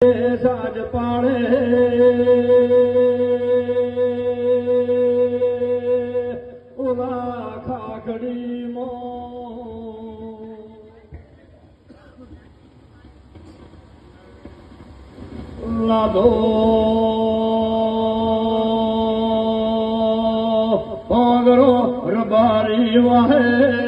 સાજ પાડે ઓલા ખાખડી મો લાદો ભાગરો રબારી વાહે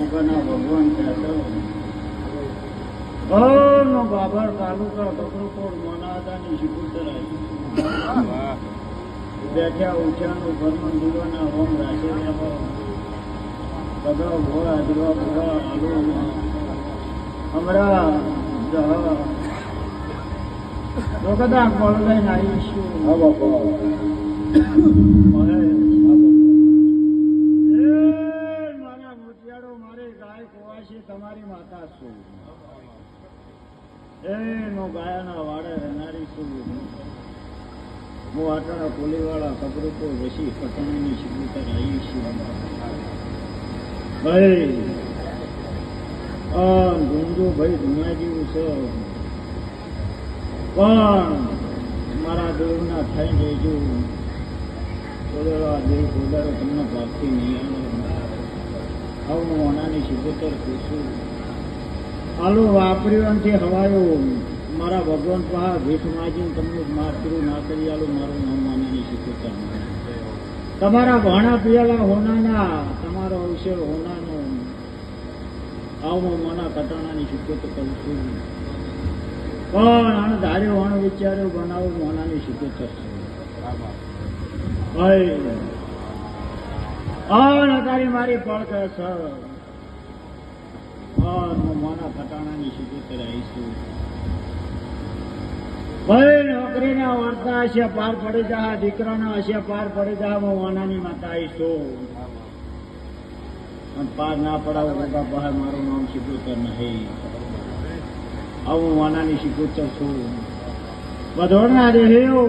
ભગવાન કહેતો નો બાબર તાલુકા બકરુકોટ મોનાદાની શિકુતરા બેઠ્યા ઉઠ્યાનું ઘરનું દીવાના હોમ રાખે બધા ભોળા દીવા ભોળા આલુ હમણાં જહ તો કદાચ કોલ લઈને આવીશું હા બાપા મને એ મારા મોતિયાળો મારી ગાય તમારી માતા છું એ ગાયાના વાડે રહેનારી છું હું આટાણા કોલીવાળા કબરૂકો વસી પટણીની શિબુતર આવી છું. ભાઈ, આ ભાઈ ધુમા જેવું છે. પણ મારા દેવના થઈ જઈજો બોલેલા દેવ બોલારો તમને પ્રાપ્તિ નહીં આવે. હવે હું ઓનાની શિબોતર આલો આલુ વાપર્યોથી હવાયો મારા ભગવાન પાસે ભીખ માજીને તમને માતરું ના કરી આલું મારું નામ માનીની શિબોતર તમારા ભાણા પિયાલા હોનાના તમારો અવસર હોનાનો. આવો મોના કટાણાની શિબોતર કરું છું. પણ આને ધાર્યો અણ વિચાર્યો બનાવું મોનાની શિબોતર છે. ભાઈ આન તારી મારી પડકે છે આન હું માના ફટાણાની શિબિર આવીશું. ભાઈ નોકરીના વાર્તા હશે, પાર પડી જા, દીકરાના હશે, પાર પડી જા, હું વાનાની માતા આવીશું પણ પાર ના પડાવ બધા બહાર, મારું નામ શિબુતર નહીં. આવું વાનાની શિબુતર છું. બધોડના દેહીઓ.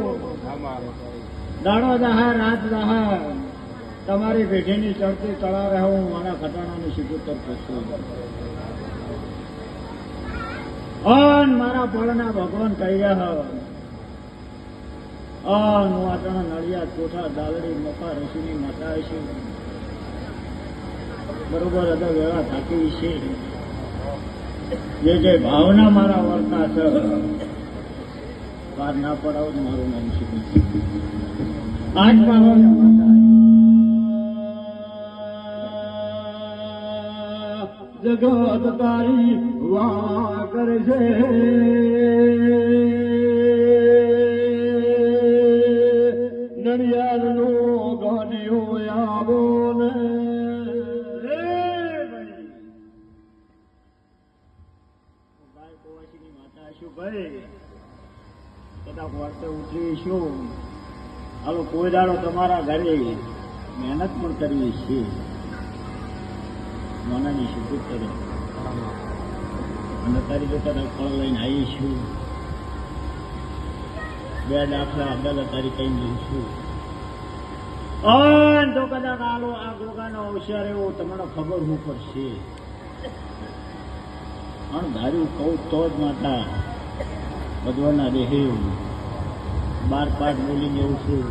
દાડો દહા રાત દહા તમારી પેઢીની ચડતી ચડા રહો, હું મારા ઘટાડાની સિદ્ધોત્તર પૂછું અન મારા પળના ભગવાન કહ્યા રહ્યા અન હું આટણા નળિયા, કોઠા, દાલડી, મફા, રસીની માતા છે. બરોબર હતા વેળા થાકી છે. જે જે ભાવના મારા વર્તા છે, બહાર ના પડાવો મારું નામ શીખું આજ પાવાનો જગત તારી વા કરશે નડિયાદ નો ગાડીઓ આવો ને. કદાચ વર્તે ઉઠી શું હાલો, કોઈ દાડો તમારા ઘરે મહેનત પણ કરીએ છીએ. મોનાની શિબિર કરે અને લઈને આવીશું બે દાખલા અદાલત તારી કઈ લઈશું અન તો કદાચ આલો, આ ગોગાનો અવસર એવો, તમને ખબર હું પડશે. પણ ધાર્યું કહું તો જ માતા ભગવાનના દેહ બાર પાઠ બોલી જવું છું.